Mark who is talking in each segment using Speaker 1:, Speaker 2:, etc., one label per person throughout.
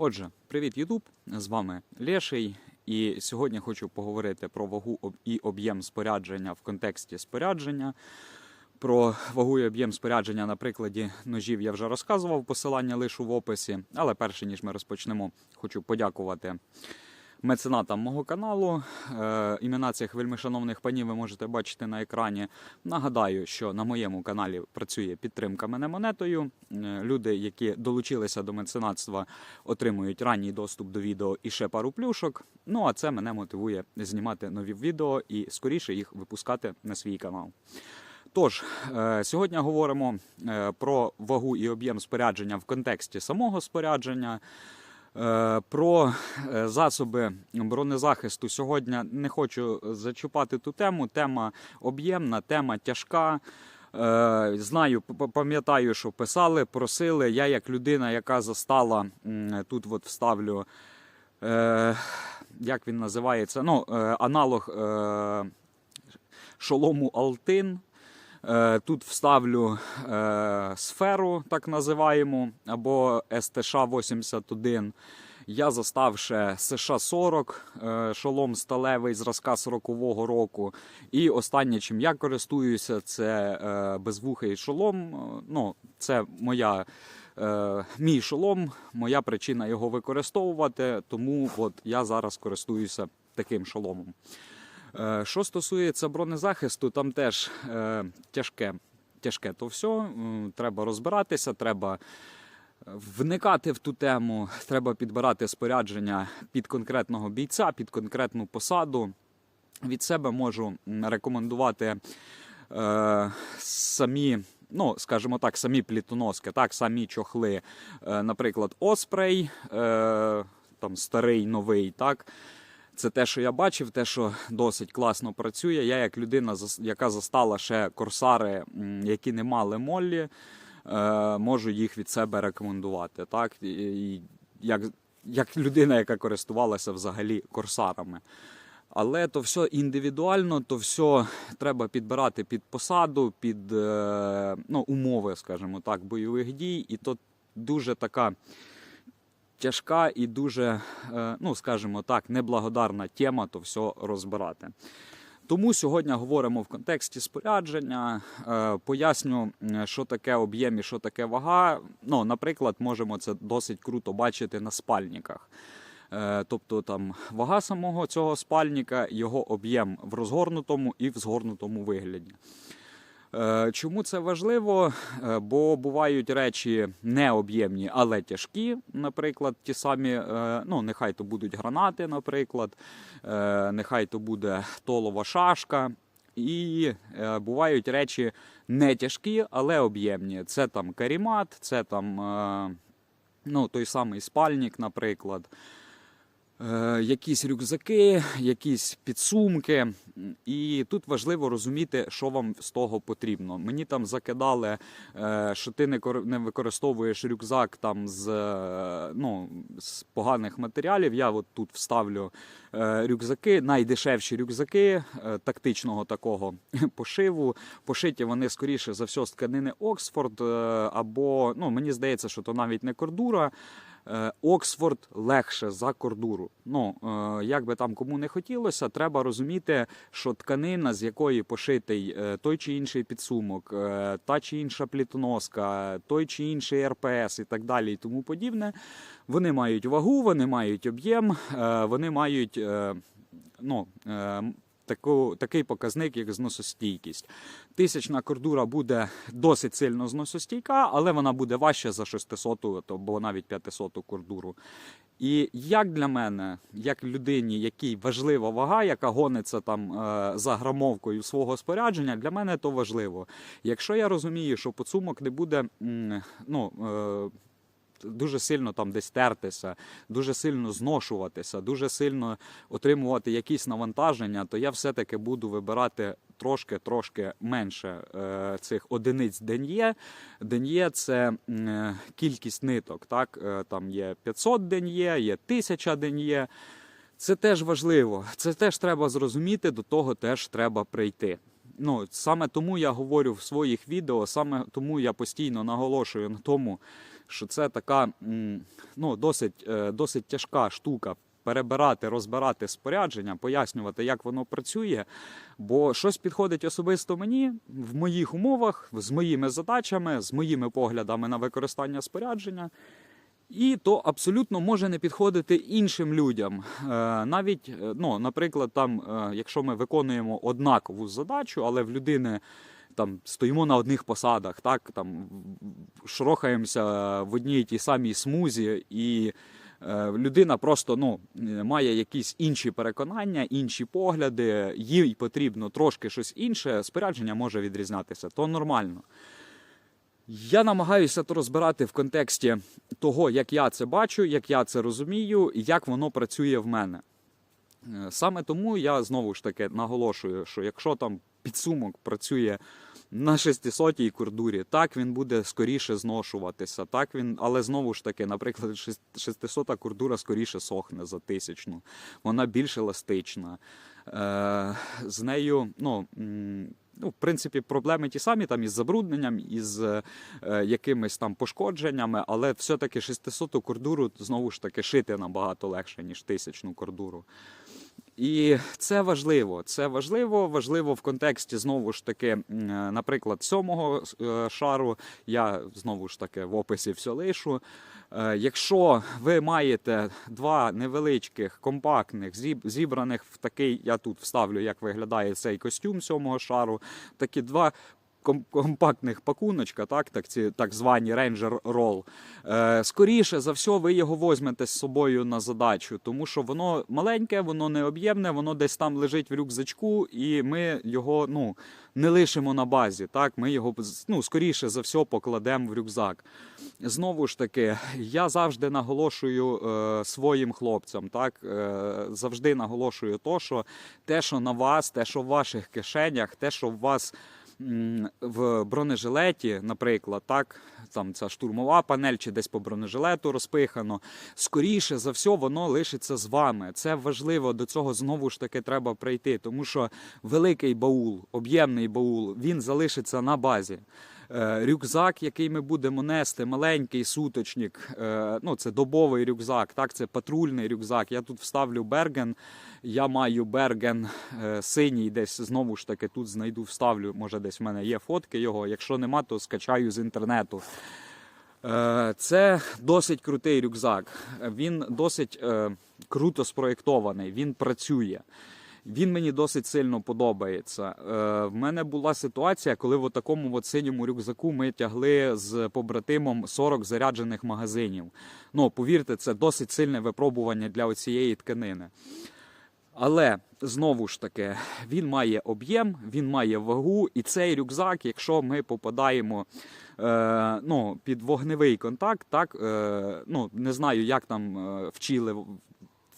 Speaker 1: Отже, привіт, Ютуб! З вами Леший. І сьогодні хочу поговорити про вагу і об'єм спорядження в контексті спорядження. Про вагу і об'єм спорядження на прикладі ножів я вже розказував, посилання лишу в описі. Але перше ніж ми розпочнемо, хочу подякувати меценатам мого каналу. Е, імена цих вельмишановних панів ви можете бачити на екрані. Нагадаю, що на моєму каналі працює підтримка мене монетою. Е, Люди, які долучилися до меценатства, отримують ранній доступ до відео і ще пару плюшок. Ну а це мене мотивує знімати нові відео і скоріше їх випускати на свій канал. Тож, е, сьогодні говоримо про вагу і об'єм спорядження в контексті самого спорядження. Е, Про е, засоби бронезахисту сьогодні не хочу зачіпати ту тему. Тема об'ємна, тема тяжка. Е, Знаю, пам'ятаю, що писали, просили. Я, як людина, яка застала тут, от вставлю, як він називається? Ну, аналог шолому Алтин. Е, Тут вставлю е, сферу, так називаємо, або СТШ-81. Я застав ще США-40, е, шолом сталевий зразка 40-го року. І останнє, чим я користуюся, це безвухий шолом. Ну, це моя, мій шолом, моя причина його використовувати. Тому от я зараз користуюся таким шоломом. Е, Що стосується бронезахисту, там теж е, тяжке, тяжке то все. Треба розбиратися, треба вникати в ту тему, треба підбирати спорядження під конкретного бійця, під конкретну посаду. Від себе можу рекомендувати е, самі. Ну, скажімо так, самі плітоноски, так, самі чохли, Е, наприклад, Оспрей, е, там старий, новий, так. Це те, що я бачив, те, що досить класно працює. Я, як людина, яка застала ще корсари, які не мали моллі, е, можу їх від себе рекомендувати. Так? І, як, як людина, яка користувалася взагалі корсарами. Але то все індивідуально, то все треба підбирати під посаду, під е, ну, умови, скажімо так, бойових дій. І то дуже така тяжка і дуже, е, ну скажімо так, неблагодарна тема то все розбирати. Тому сьогодні говоримо в контексті спорядження, е, поясню, що таке об'єм і що таке вага. Ну, наприклад, можемо це досить круто бачити на спальниках. Е, Тобто там вага самого цього спальника, його об'єм в розгорнутому і в згорнутому вигляді. Е, Чому це важливо? Е, Бо бувають речі необ'ємні, але тяжкі, наприклад, ті самі, е, ну нехай то будуть гранати, наприклад, нехай то буде толова шашка. І бувають речі не тяжкі, але об'ємні. Це там карімат, це там ну, той самий спальник, наприклад. Е, якісь рюкзаки, якісь підсумки. І тут важливо розуміти, що вам з того потрібно. Мені там закидали, е, що ти не кор- не використовуєш рюкзак там з, е, ну, з поганих матеріалів. Я от тут вставлю рюкзаки, найдешевші рюкзаки тактичного такого пошиву. Пошиті вони скоріше за все з тканини Оксфорд, або ну, мені здається, що то навіть не кордура. Е, Оксфорд легше за кордуру. Ну, е, як би там кому не хотілося, треба розуміти, що тканина, з якої пошитий е, той чи інший підсумок, та чи інша плітоноска, той чи інший РПС і так далі, і тому подібне, вони мають вагу, вони мають об'єм, вони мають ну, таку, такий показник, як зносостійкість. Тисячна кордура буде досить сильно зносостійка, але вона буде важча за 600 або навіть 500 кордуру. І як для мене, як людині, якій важлива вага, яка гониться там е, за грамовкою свого спорядження, для мене то важливо. Якщо я розумію, що поцумок не буде ну, е, дуже сильно там десь тертися, дуже сильно зношуватися, дуже сильно отримувати якісь навантаження, то я все-таки буду вибирати трошки-трошки менше е, цих одиниць ден'є. Ден'є це е, кількість ниток. Так? Е, Там є 500 ден'є, є 1000 ден'є. Це теж важливо. Це теж треба зрозуміти, до того теж треба прийти. Ну, саме тому я говорю в своїх відео, саме тому я постійно наголошую на тому, що це така ну, досить, е, досить тяжка штука. Перебирати, розбирати спорядження, пояснювати, як воно працює. Бо щось підходить особисто мені в моїх умовах, з моїми задачами, з моїми поглядами на використання спорядження. І то абсолютно може не підходити іншим людям. Е, Навіть, е, ну, наприклад, там, якщо ми виконуємо однакову задачу, але в людини там стоїмо на одних посадах, так там шрохаємося в одній тій самій смузі, і е, людина просто ну, має якісь інші переконання, інші погляди, їй потрібно трошки щось інше, спорядження може відрізнятися, то нормально. Я намагаюся то розбирати в контексті того, як я це бачу, як я це розумію, і як воно працює в мене. Е, Саме тому я знову ж таки наголошую, що якщо там підсумок працює на 600-й кордурі, так він буде скоріше зношуватися. Так він, але знову ж таки, наприклад, 600-та кордура скоріше сохне за тисячну, вона більш еластична. Е, з нею, ну. Ну, в принципі, проблеми ті самі там із забрудненням, із е, якимись там пошкодженнями, але все-таки 600-ту кордуру знову ж таки шити набагато легше, ніж тисячну кордуру. І це важливо. Це важливо, важливо в контексті знову ж таки, е, наприклад, сьомого е, шару. Я знову ж таки в описі все лишу. Е, Якщо ви маєте два невеличких, компактних, зібраних в такий, я тут вставлю, як виглядає цей костюм сьомого шару, такі два. Ком- Компактних пакуночка, так, так, ці так звані Ranger Roll. Е, скоріше за все, ви його візьмете з собою на задачу, тому що воно маленьке, воно не об'ємне, воно десь там лежить в рюкзачку, і ми його ну, не лишимо на базі. Так? Ми його ну, скоріше за все покладемо в рюкзак. Знову ж таки, я завжди наголошую е, своїм хлопцям, так? Е, завжди наголошую то, що те, що на вас, те, що в ваших кишенях, те, що в вас в бронежилеті, наприклад, так, там ця штурмова панель чи десь по бронежилету розпихано. Скоріше за все, воно лишиться з вами. Це важливо. До цього знову ж таки треба прийти, тому що великий баул, об'ємний баул, він залишиться на базі. Е, Рюкзак, який ми будемо нести, маленький суточник, е, ну це добовий рюкзак, так, це патрульний рюкзак. Я тут вставлю берген. Я маю берген е, синій, десь знову ж таки тут знайду, вставлю. Може, десь в мене є фотки його. Якщо нема, то скачаю з інтернету. Це досить крутий рюкзак. Він досить круто спроєктований, він працює. Він мені досить сильно подобається. Е, в мене була ситуація, коли в такому синьому рюкзаку ми тягли з побратимом 40 заряджених магазинів. Ну, повірте, це досить сильне випробування для цієї тканини. Але знову ж таки, він має об'єм, він має вагу, і цей рюкзак, якщо ми попадаємо е, ну, під вогневий контакт, так, е, ну, не знаю, як там е, вчили.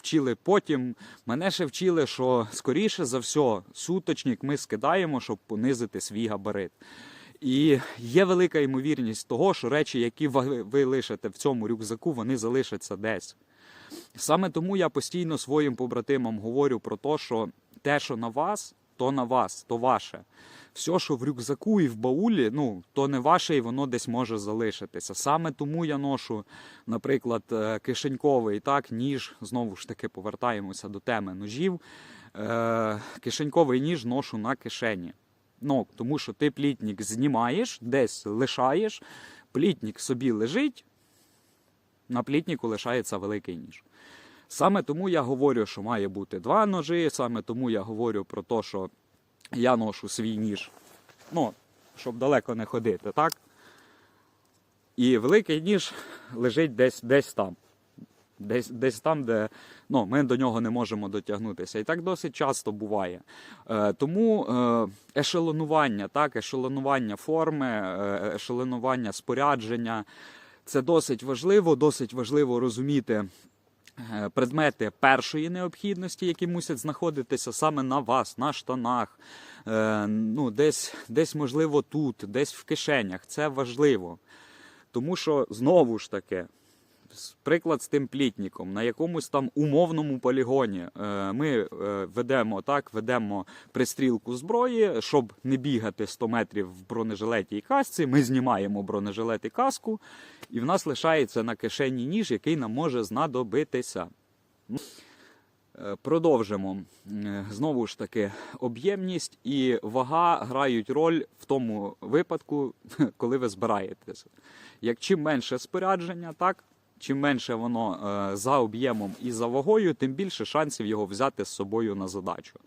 Speaker 1: Вчили потім, мене ще вчили, що скоріше за все суточник ми скидаємо, щоб понизити свій габарит. І є велика ймовірність того, що речі, які ви лишите в цьому рюкзаку, вони залишаться десь. Саме тому я постійно своїм побратимам говорю про те, що те, що на вас, то на вас, то ваше. Все, що в рюкзаку і в баулі, ну, то не ваше, і воно десь може залишитися. Саме тому я ношу, наприклад, е, кишеньковий так, ніж, знову ж таки, повертаємося до теми ножів. Е, кишеньковий ніж ношу на кишені. Ну, тому що ти плітник знімаєш, десь лишаєш, плітник собі лежить, на плітнику лишається великий ніж. Саме тому я говорю, що має бути два ножі, саме тому я говорю про те, що я ношу свій ніж, ну, щоб далеко не ходити, так? І великий ніж лежить десь, десь там. Десь, десь там, де ну, ми до нього не можемо дотягнутися. І так досить часто буває. Е, тому е, ешелонування, так, ешелонування форми, е, ешелонування спорядження це досить важливо, досить важливо розуміти. Е, Предмети першої необхідності, які мусять знаходитися саме на вас, на штанах, е, ну, десь, десь, можливо, тут, десь в кишенях. Це важливо. Тому що знову ж таки, приклад з тим плітником на якомусь там умовному полігоні. Е, Ми е, ведемо так, ведемо пристрілку зброї, щоб не бігати 100 метрів в бронежилеті і касці. Ми знімаємо бронежилет і каску, і в нас лишається на кишені ніж, який нам може знадобитися. Е, Продовжимо. Знову ж таки, об'ємність і вага грають роль в тому випадку, коли ви збираєтеся. Як чим менше спорядження, так, чим менше воно е, за об'ємом і за вагою, тим більше шансів його взяти з собою на задачу.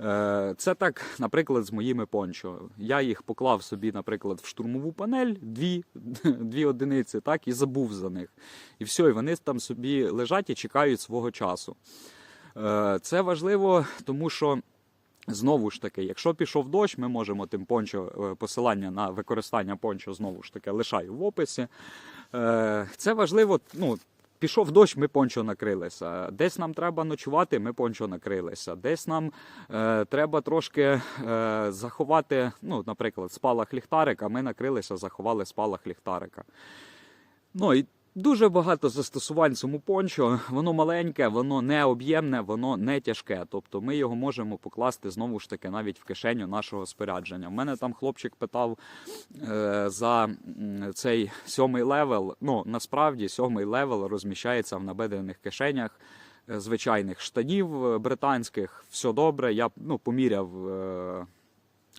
Speaker 1: Е, Це так, наприклад, з моїми пончо. Я їх поклав собі, наприклад, в штурмову панель, дві, дві одиниці, так, і забув за них. І все, і вони там собі лежать і чекають свого часу. Е, Це важливо, тому що. Знову ж таки, якщо пішов дощ, ми можемо тим пончо посилання на використання пончо знову ж таки лишаю в описі. Е, Це важливо. Ну, пішов дощ, ми пончо накрилися. Десь нам треба ночувати, ми пончо накрилися. Десь нам е, треба трошки е, заховати, ну, наприклад, спалах ліхтарика. Ми накрилися, заховали спалах ліхтарика. Ну і дуже багато застосувань цьому пончо. Воно маленьке, воно не об'ємне, воно не тяжке. Тобто ми його можемо покласти знову ж таки навіть в кишеню нашого спорядження. У мене там хлопчик питав е, за цей сьомий левел. Ну насправді сьомий левел розміщається в набедрених кишенях. е, Звичайних штанів е, британських, все добре. Я ну, поміряв е,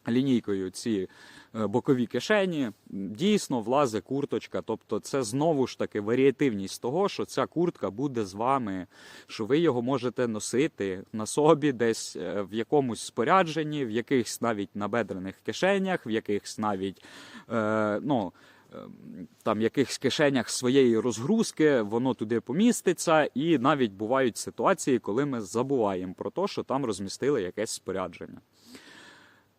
Speaker 1: лінійкою ці бокові кишені. Дійсно, влазе курточка. Тобто, це знову ж таки варіативність того, що ця куртка буде з вами, що ви його можете носити на собі, десь е, в якомусь спорядженні, в якихось навіть набедрених кишенях, в якихось навіть е, ну. е, Там якихось кишенях своєї розгрузки, воно туди поміститься, і навіть бувають ситуації, коли ми забуваємо про те, що там розмістили якесь спорядження.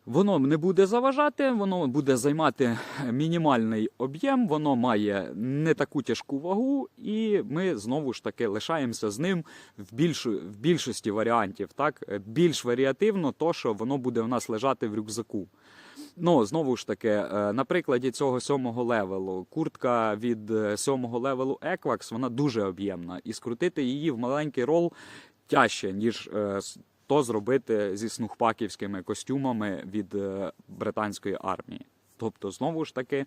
Speaker 1: Воно не буде заважати, воно буде займати мінімальний об'єм, воно має не таку тяжку вагу, і ми знову ж таки лишаємося з ним в, більшу, в більшості варіантів. Так? Більш варіативно, то що воно буде в нас лежати в рюкзаку. Ну, знову ж таки, е, на прикладі цього сьомого левелу, куртка від е, сьомого левелу Equax, вона дуже об'ємна, і скрутити її в маленький рол тяжче, ніж е, то зробити зі снухпаківськими костюмами від е, британської армії. Тобто, знову ж таки,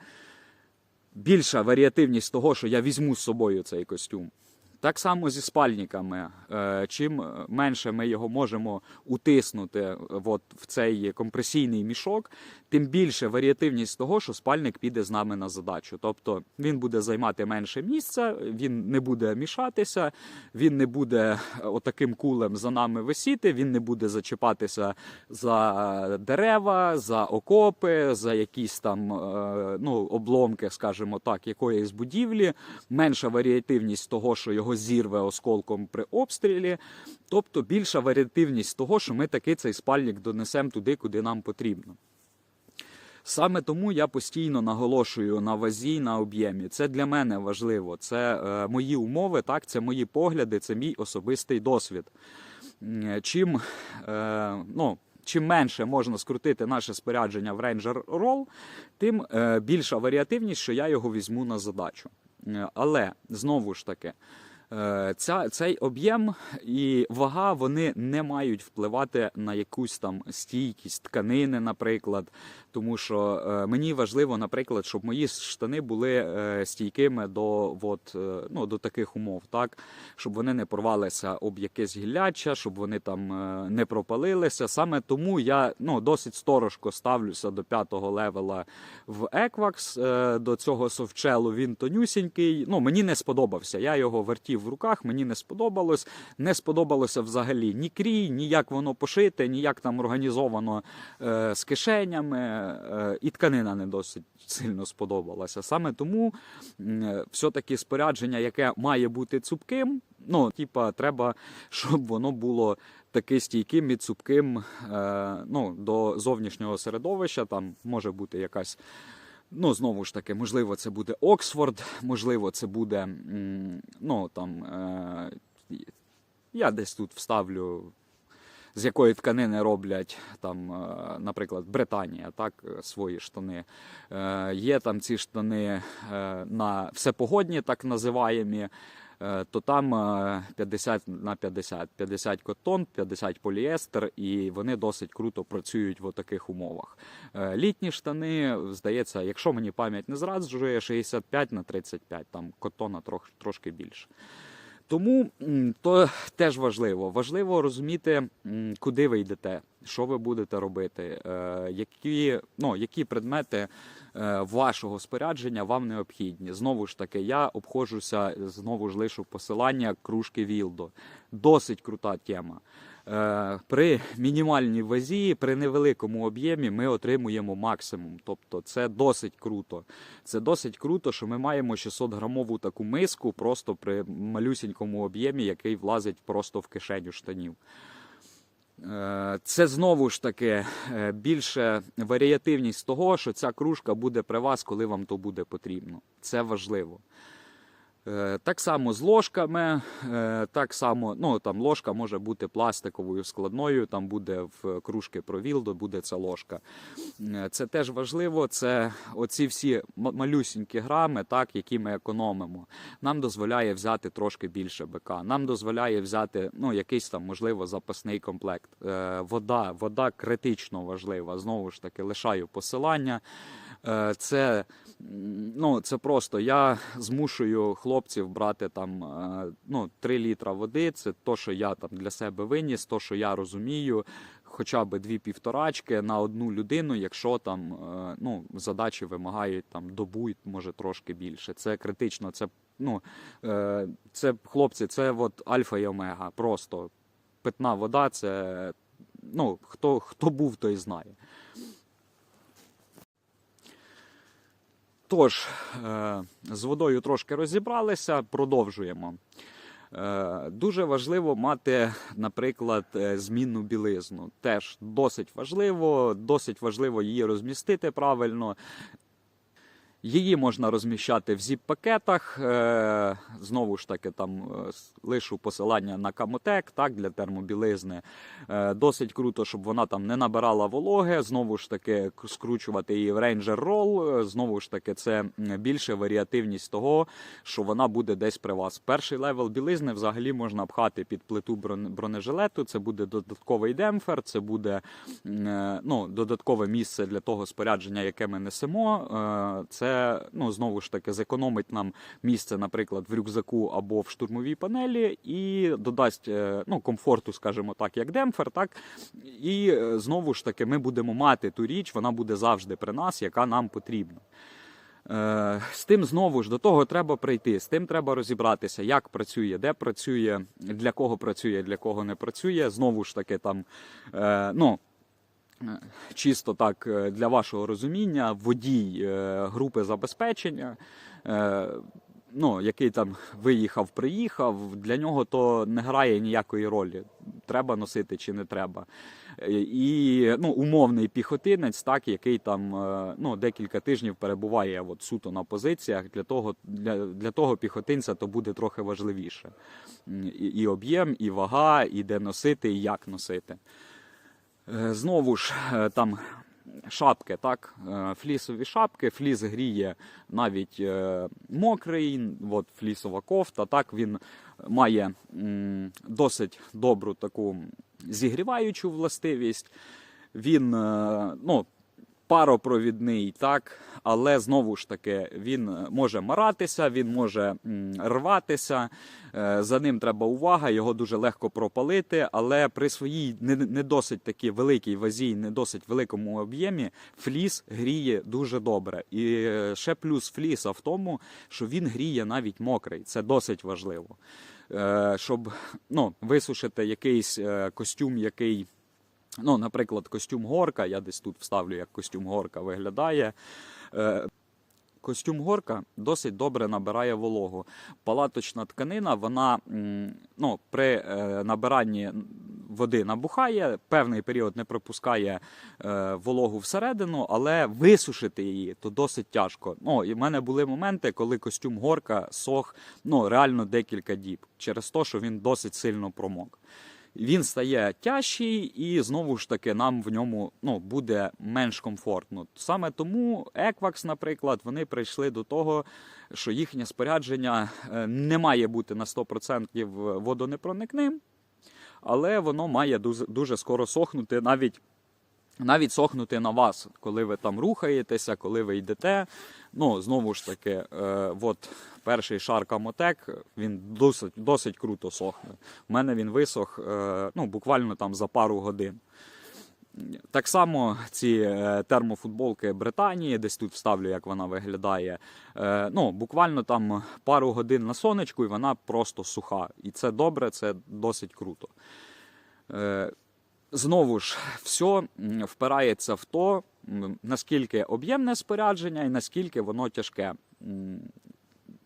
Speaker 1: більша варіативність того, що я візьму з собою цей костюм. Так само зі спальниками. Е, Чим менше ми його можемо утиснути е, от в цей компресійний мішок, тим більше варіативність того, що спальник піде з нами на задачу. Тобто він буде займати менше місця, він не буде мішатися, він не буде е, отаким кулем за нами висіти, він не буде зачіпатися за дерева, за окопи, за якісь там е, ну, обломки, скажімо так, якоїсь будівлі, менша варіативність того, що його зірве осколком при обстрілі, тобто більша варіативність того, що ми таки цей спальник донесемо туди, куди нам потрібно. Саме тому я постійно наголошую на вазі, на об'ємі. Це для мене важливо. Це е, мої умови, так, це мої погляди, це мій особистий досвід. Чим, е, ну, чим менше можна скрутити наше спорядження в Ranger Roll, тим е, більша варіативність, що я його візьму на задачу. Е, Але знову ж таки. Е, Ця, цей об'єм і вага вони не мають впливати на якусь там стійкість тканини, наприклад. Тому що е, мені важливо, наприклад, щоб мої штани були е, стійкими до, от, ну, до таких умов, так? щоб вони не порвалися об якесь гілляча, щоб вони там не пропалилися. Саме тому я ну, досить сторожко ставлюся до п'ятого левела в Equax, до цього совчелу. Він тонюсінький. Ну, мені не сподобався. Я його вертів в руках, мені не сподобалось. Не сподобалося взагалі ні крій, ні як воно пошите, ні як там організовано е, з кишенями. Е, і тканина не досить сильно сподобалася. Саме тому м, все-таки спорядження, яке має бути цупким, ну, типа, треба, щоб воно було таки стійким і цупким е, ну, до зовнішнього середовища. Там може бути якась. Ну, знову ж таки, можливо, це буде Оксфорд, можливо, це буде. Ну, там, е, я десь тут вставлю з якої тканини роблять там, е, наприклад, Британія, так, е, свої штани. Є там ці штани на всепогодні, так називаємі. Е, То там е, 50 на 50, 50 котон, 50 поліестер, і вони досить круто працюють в таких умовах. Е, Літні штани, здається, якщо мені пам'ять не зраджує, 65 на 35, там котона трох, трошки більше. Тому то теж важливо. Важливо розуміти, куди ви йдете, що ви будете робити, е, які, ну, які предмети е, вашого спорядження вам необхідні. Знову ж таки, я обходжуся, знову ж лишу посилання кружки Вілдо. Досить крута тема. Е, При мінімальній вазі, при невеликому об'ємі ми отримуємо максимум. Тобто це досить круто. Це досить круто, що ми маємо 600 грамову таку миску просто при малюсінькому об'ємі, який влазить просто в кишеню штанів. Е, Це знову ж таки е, більше варіативність того, що ця кружка буде при вас, коли вам то буде потрібно. Це важливо. Е, Так само з ложками, е, так само, ну там ложка може бути пластиковою складною, там буде в кружки провілдо, буде ця ложка. Е, Це теж важливо. Це оці всі малюсінькі грами, так, які ми економимо. Нам дозволяє взяти трошки більше БК. Нам дозволяє взяти ну, якийсь там, можливо, запасний комплект. Вода, вода критично важлива. Знову ж таки, лишаю посилання. Е, Це, ну, це просто я змушую хлопців брати там е, ну, 3 літра води. Це то, що я там для себе виніс, то, що я розумію. Хоча б дві півторачки на одну людину, якщо там е, ну, задачі вимагають там добу, може трошки більше. Це критично. Це ну це хлопці, це от альфа і омега. Просто питна вода. Це ну хто, хто був, той знає. Тож, е, з водою трошки розібралися, продовжуємо. Е, Дуже важливо мати, наприклад, е, змінну білизну. Теж досить важливо, досить важливо її розмістити правильно. Її можна розміщати в зіп-пакетах. Е, Знову ж таки, там е, лишу посилання на Камотек так, для термобілизни. Е, Досить круто, щоб вона там не набирала вологи. Знову ж таки, скручувати її в Ranger Roll. Знову ж таки, це більше варіативність того, що вона буде десь при вас. Перший левел білизни взагалі можна пхати під плиту брон- бронежилету. Це буде додатковий демпфер, це буде ну, додаткове місце для того спорядження, яке ми несемо. Е, Це ну, знову ж таки зекономить нам місце, наприклад, в рюкзаку або в штурмовій панелі, і додасть е, ну, комфорту, скажімо так, як демпфер. Так? І е, знову ж таки, ми будемо мати ту річ, вона буде завжди при нас, яка нам потрібна. Е, З тим знову ж до того треба прийти, з тим треба розібратися, як працює, де працює, для кого працює, для кого не працює. Знову ж таки, там ну. Чисто так е, для вашого розуміння, водій е, групи забезпечення, е, ну, який там виїхав, приїхав, для нього то не грає ніякої ролі, треба носити чи не треба. І ну, умовний піхотинець, так, який там ну, декілька тижнів перебуває от, суто на позиціях, для того, для, для того піхотинця то буде трохи важливіше. І, і об'єм, і вага, і де носити, і як носити. Е, Знову ж е, там шапки, так, е, флісові шапки, фліс гріє навіть мокрий, от флісова кофта, так, він має досить добру таку зігріваючу властивість. Він ну, паропровідний, так, але знову ж таки він може маратися, він може рватися. Е, За ним треба увага, його дуже легко пропалити, але при своїй не, досить такій великій вазі, не досить великому об'ємі, фліс гріє дуже добре. І е, ще плюс фліса в тому, що він гріє навіть мокрий. Це досить важливо. Е, Щоб ну, висушити якийсь е, костюм, який. Ну, наприклад, костюм горка, я десь тут вставлю, як костюм горка виглядає. Е, Костюм горка досить добре набирає вологу. Палаточна тканина, вона ну, при е, набиранні води набухає, певний період не пропускає е, вологу всередину, але висушити її то досить тяжко. Ну, і в мене були моменти, коли костюм горка сох ну, реально декілька діб, через те, що він досить сильно промок. Він стає тяжчий, і знову ж таки нам в ньому ну, буде менш комфортно. Саме тому Equax, наприклад, вони прийшли до того, що їхнє спорядження е, не має бути на 100% водонепроникним, але воно має дуже, дуже скоро сохнути навіть. Навіть сохнути на вас, коли ви там рухаєтеся, коли ви йдете. Ну, знову ж таки, е, от перший шар Камотек, він досить, досить круто сохне. У мене він висох е, ну, буквально там за пару годин. Так само ці е, термофутболки Британії, десь тут вставлю, як вона виглядає. Е, ну, буквально там пару годин на сонечку, і вона просто суха. І це добре, це досить круто. Е, Знову ж, все впирається в то, наскільки об'ємне спорядження і наскільки воно тяжке.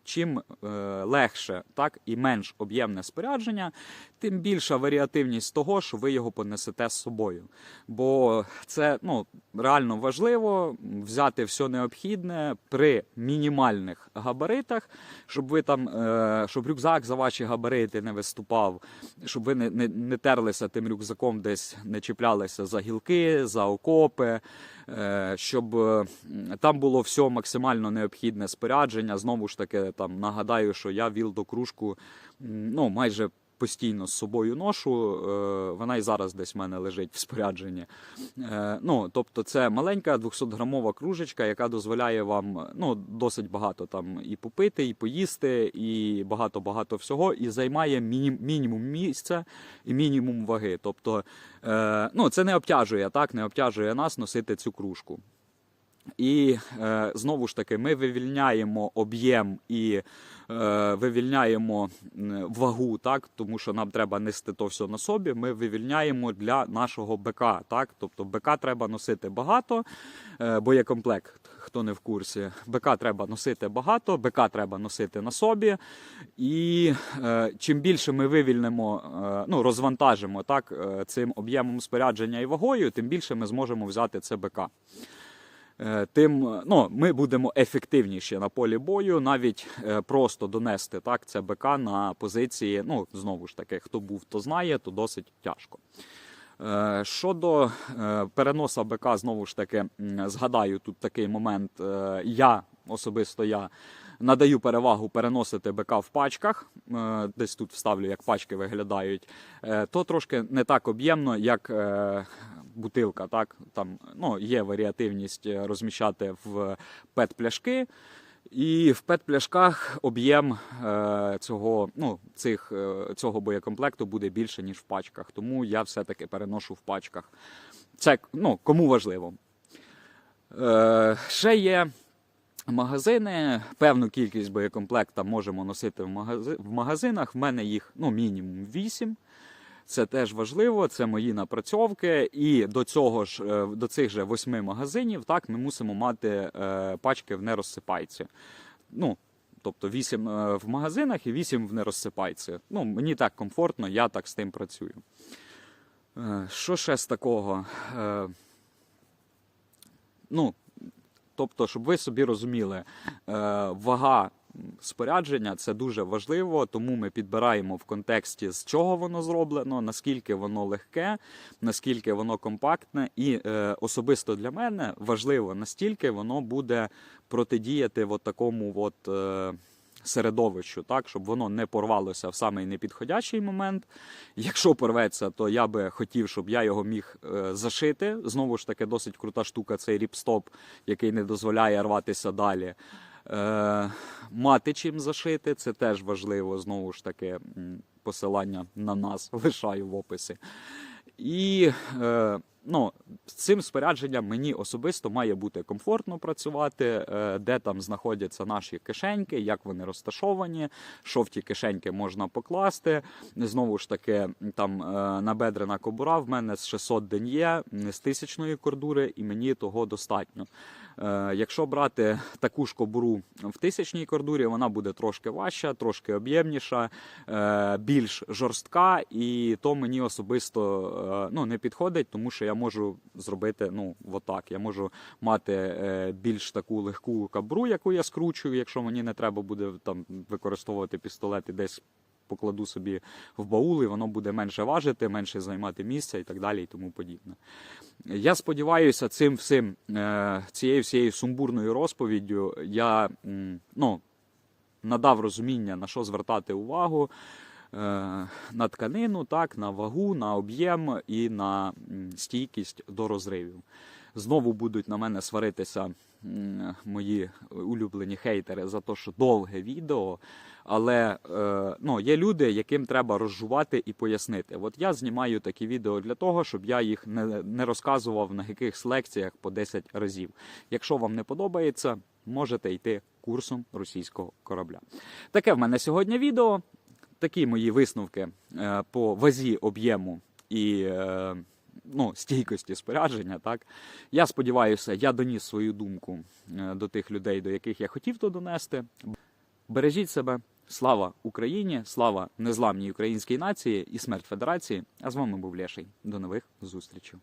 Speaker 1: Чим е, легше так, і менш об'ємне спорядження, тим більша варіативність того, що ви його понесете з собою. Бо це ну, реально важливо взяти все необхідне при мінімальних габаритах, щоб ви там, е, щоб рюкзак за ваші габарити не виступав, щоб ви не, не, не терлися тим рюкзаком, десь не чіплялися за гілки, за окопи, щоб е, там було все максимально необхідне спорядження. Знову ж таки, там нагадаю, що я вілдо кружку ну, майже постійно з собою ношу. е, Вона і зараз десь в мене лежить в спорядженні. Е, Ну, тобто, це маленька 200-грамова кружечка, яка дозволяє вам ну, досить багато там і попити, і поїсти, і багато-багато всього, і займає міні- мінімум місця і мінімум ваги. Тобто, е, ну, це не обтяжує, так, не обтяжує нас носити цю кружку. І е, знову ж таки, ми вивільняємо об'єм і е, вивільняємо вагу, так, тому що нам треба нести то все на собі. Ми вивільняємо для нашого БК. Так? Тобто БК треба носити багато, е, боєкомплект, хто не в курсі. БК треба носити багато, БК треба носити на собі. І чим більше ми вивільнимо, ну, розвантажимо так, цим об'ємом спорядження і вагою, тим більше ми зможемо взяти це БК. Е, тим ну, ми будемо ефективніші на полі бою, навіть е, просто донести так, це БК на позиції. Ну, знову ж таки, хто був, то знає, то досить тяжко. Е, Щодо переноса БК, знову ж таки, згадаю тут такий момент. Я особисто я надаю перевагу переносити БК в пачках. Десь тут вставлю, як пачки виглядають. То трошки не так об'ємно, як бутилка. Так? Там ну, є варіативність е, розміщати в пет-пляшки. І в пет-пляшках об'єм е, цього, ну, цих, е, цього боєкомплекту буде більше, ніж в пачках. Тому я все-таки переношу в пачках. Це ну, кому важливо. Ще є магазини. Певну кількість боєкомплекта можемо носити в магазинах. В мене їх ну, мінімум 8. Це теж важливо, це мої напрацьовки. І до цього ж, е, до цих же восьми магазинів, так, ми мусимо мати е, пачки в нерозсипайці. Ну, тобто 8 в магазинах і 8 в нерозсипайці. Ну, мені так комфортно, я так з тим працюю. Е, Що ще з такого? Е, Ну, тобто, щоб ви собі розуміли, е, вага спорядження це дуже важливо, тому ми підбираємо в контексті, з чого воно зроблено, наскільки воно легке, наскільки воно компактне, і е, особисто для мене важливо, настільки воно буде протидіяти от такому от. Е, Середовищу, так, щоб воно не порвалося в самий непідходящий момент. Якщо порветься, то я би хотів, щоб я його міг е, зашити. Знову ж таки, досить крута штука цей ріпстоп, який не дозволяє рватися далі. Е, мати чим зашити, це теж важливо. Знову ж таки, посилання на нас лишаю в описі. І е, ну, з цим спорядженням мені особисто має бути комфортно працювати, е, де там знаходяться наші кишеньки, як вони розташовані, що в ті кишеньки можна покласти. Знову ж таки, там набедрена кобура в мене з 600 ден'є, не з тисячної кордури, і мені того достатньо. Е, Якщо брати таку ж кобуру в тисячній кордурі, вона буде трошки важча, трошки об'ємніша, е, більш жорстка, і то мені особисто е, ну, не підходить, тому що я можу зробити ну, отак. Я можу мати більш таку легку кобуру, яку я скручую, якщо мені не треба буде там використовувати пістолет і десь покладу собі в баул, і воно буде менше важити, менше займати місця і так далі, і тому подібне. Я сподіваюся, цим всім, е, цією всією сумбурною розповіддю я ну, надав розуміння, на що звертати увагу. е, На тканину, так, на вагу, на об'єм і на стійкість до розривів. Знову будуть на мене сваритися мої улюблені хейтери за те, що довге відео. Але е, ну, є люди, яким треба розжувати і пояснити. От я знімаю такі відео для того, щоб я їх не, розказував на якихось лекціях по 10 разів. Якщо вам не подобається, можете йти курсом російського корабля. Таке в мене сьогодні відео. Такі мої висновки е, по вазі об'єму і е, ну, стійкості спорядження. Так я сподіваюся, я доніс свою думку е, до тих людей, до яких я хотів то донести. Бережіть себе. Слава Україні, слава незламній українській нації і смерть Федерації. А з вами був Леший. До нових зустрічей.